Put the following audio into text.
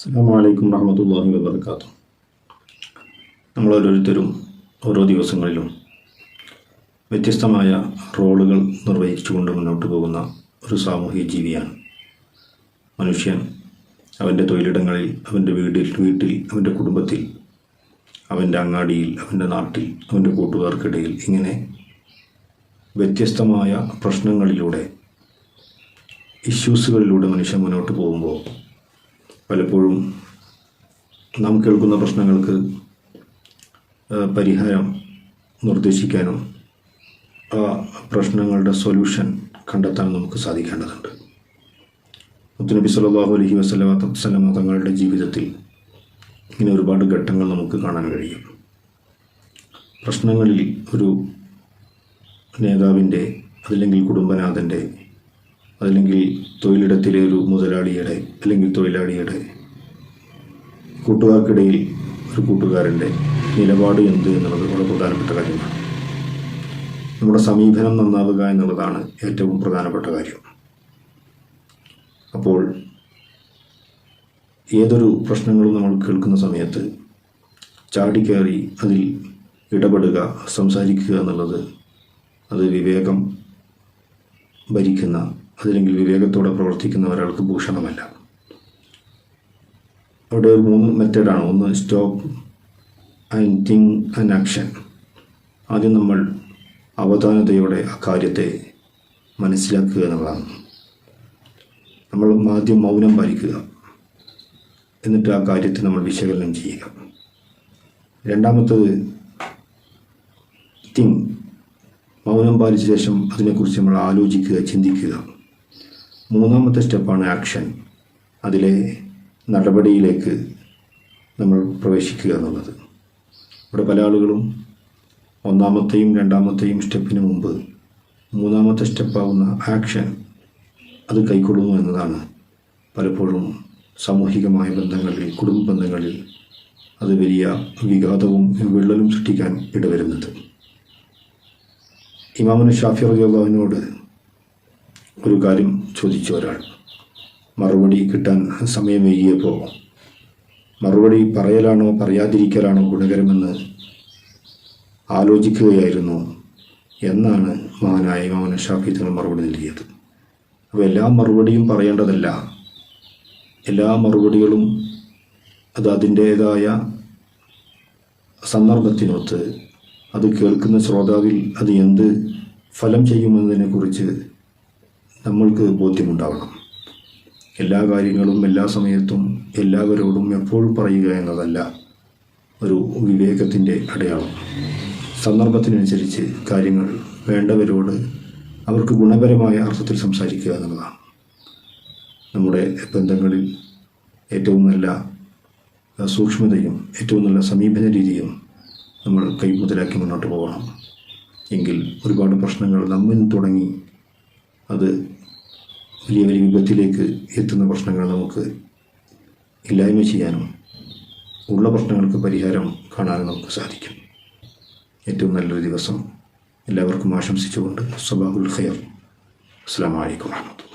അസ്സാം വലൈക്കും വറഹമത്തല്ലാഹി വബർക്കാത്തു നമ്മൾ ഓരോരുത്തരും ഓരോ ദിവസങ്ങളിലും വ്യത്യസ്തമായ റോളുകൾ നിർവഹിച്ചുകൊണ്ട് മുന്നോട്ട് പോകുന്ന ഒരു സാമൂഹിക ജീവിയാണ്. മനുഷ്യൻ അവന്റെ തൊഴിലിടങ്ങളിൽ അവന്റെ വീട്ടിൽ വീട്ടിൽ അവന്റെ കുടുംബത്തിൽ അവന്റെ അങ്ങാടിയിൽ അവന്റെ നാട്ടിൽ അവന്റെ കൂട്ടുകാർക്കിടയിൽ ഇങ്ങനെ വ്യത്യസ്തമായ പ്രശ്നങ്ങളിലൂടെ ഇഷ്യൂസുകളിലൂടെ മനുഷ്യൻ മുന്നോട്ട് പോകുമ്പോൾ പലപ്പോഴും നാം കേൾക്കുന്ന പ്രശ്നങ്ങൾക്ക് പരിഹാരം നിർദ്ദേശിക്കാനും ആ പ്രശ്നങ്ങളുടെ സൊല്യൂഷൻ കണ്ടെത്താനും നമുക്ക് സാധിക്കേണ്ടതുണ്ട്. മുത്തുനബി സല്ലല്ലാഹു അലഹി വസല്ലമ തങ്ങളുടെ ജീവിതത്തിൽ ഇങ്ങനെ ഒരുപാട് ഘട്ടങ്ങൾ നമുക്ക് കാണാൻ കഴിയും. പ്രശ്നങ്ങളിൽ ഒരു നേതാവിന്റെ അതല്ലെങ്കിൽ കുടുംബനാഥന്റെ അതല്ലെങ്കിൽ തൊഴിലിടത്തിലെ ഒരു മുതലാളിയുടെ അല്ലെങ്കിൽ തൊഴിലാളിയുടെ കൂട്ടുകാർക്കിടയിൽ ഒരു കൂട്ടുകാരന്റെ നിലപാട് എന്ത് എന്നുള്ളത് വളരെ പ്രധാനപ്പെട്ട കാര്യമാണ്. നമ്മുടെ സമീപനം നന്നാവുക എന്നുള്ളതാണ് ഏറ്റവും പ്രധാനപ്പെട്ട കാര്യം. അപ്പോൾ ഏതൊരു പ്രശ്നങ്ങളും നമ്മൾ കേൾക്കുന്ന സമയത്ത് ചാടിക്കയറി അതിൽ ഇടപെടുക സംസാരിക്കുക എന്നുള്ളത് അത് വിവേകം ഭരിക്കുന്ന അതല്ലെങ്കിൽ വിവേകത്തോടെ പ്രവർത്തിക്കുന്ന ഒരാൾക്ക് ഭൂഷണമല്ല. അവിടെ മൂന്ന് മെത്തേഡാണ്. ഒന്ന് stop and think and action. ആദ്യം നമ്മൾ അവധാനതയോടെ ആ കാര്യത്തെ മനസ്സിലാക്കുക എന്നുള്ളതാണ്. നമ്മൾ ആദ്യം മൗനം പാലിക്കുക. എന്നിട്ട് ആ കാര്യത്തെ നമ്മൾ വിശകലനം ചെയ്യുക. രണ്ടാമത്തത് തിങ് മൗനം പാലിച്ച ശേഷം അതിനെക്കുറിച്ച് നമ്മൾ ആലോചിക്കുക ചിന്തിക്കുക. മൂന്നാമത്തെ സ്റ്റെപ്പാണ് ആക്ഷൻ. അതിലെ നടപടിയിലേക്ക് നമ്മൾ പ്രവേശിക്കുക എന്നുള്ളത്. ഇവിടെ പല ആളുകളും ഒന്നാമത്തെയും രണ്ടാമത്തെയും സ്റ്റെപ്പിന് മുമ്പ് മൂന്നാമത്തെ സ്റ്റെപ്പാവുന്ന ആക്ഷൻ അത് കൈക്കൊള്ളുന്നു എന്നതാണ്. പലപ്പോഴും സാമൂഹികമായ ബന്ധങ്ങളിൽ കുടുംബ ബന്ധങ്ങളിൽ അത് വലിയ വിഘാതവും വിള്ളലും സൃഷ്ടിക്കാൻ ഇടവരുന്നത്. ഇമാമുന് ഷാഫി റളിയല്ലാഹുവിനോട് ഒരു കാര്യം ചോദിച്ചു ഒരാൾ. മറുപടി കിട്ടാൻ സമയം വൈകിയപ്പോൾ മറുപടി പറയലാണോ പറയാതിരിക്കലാണോ ഗുണകരമെന്ന് ആലോചിക്കുകയായിരുന്നു എന്നാണ് മഹാനായ ഇമാമുന് ഷാഫി തങ്ങൾ മറുപടി നൽകിയത്. അപ്പോൾ എല്ലാ മറുപടിയും പറയേണ്ടതല്ല. എല്ലാ മറുപടികളും അത് അതിന്റേതായ സന്ദർഭത്തിനൊത്ത് അത് കേൾക്കുന്ന ശ്രോതാവിൽ അത് എന്ത് ഫലം ചെയ്യുമെന്നതിനെക്കുറിച്ച് നമ്മൾക്ക് ബോധ്യമുണ്ടാവണം. എല്ലാ കാര്യങ്ങളും എല്ലാ സമയത്തും എല്ലാവരോടും എപ്പോഴും പറയുക എന്നതല്ല ഒരു വിവേകത്തിന്റെ അടയാളം. സന്ദർഭത്തിനനുസരിച്ച് കാര്യങ്ങൾ വേണ്ടവരോട് അവർക്ക് ഗുണപരമായ അർത്ഥത്തിൽ സംസാരിക്കുക എന്നുള്ളതാണ്. നമ്മുടെ ബന്ധങ്ങളിൽ ഏറ്റവും നല്ല സൂക്ഷ്മതയും ഏറ്റവും നല്ല സമീപന രീതിയും നമ്മൾ കൈമുതലാക്കി മുന്നോട്ട് പോകണം. എങ്കിൽ ഒരുപാട് പ്രശ്നങ്ങൾ നമ്മിൽ തുടങ്ങി അത് വലിയ വലിയ വിപത്തിലേക്ക് എത്തുന്ന പ്രശ്നങ്ങൾ നമുക്ക് ഇല്ലായ്മ ചെയ്യാനും ഉള്ള പ്രശ്നങ്ങൾക്ക് പരിഹാരം കാണാനും നമുക്ക് സാധിക്കും. ഏറ്റവും നല്ലൊരു ദിവസം എല്ലാവർക്കും ആശംസിച്ചുകൊണ്ട് സബാഹുൽ ഖയർ അസ്സാം വലൈക്കും വാഹമത്തുള്ള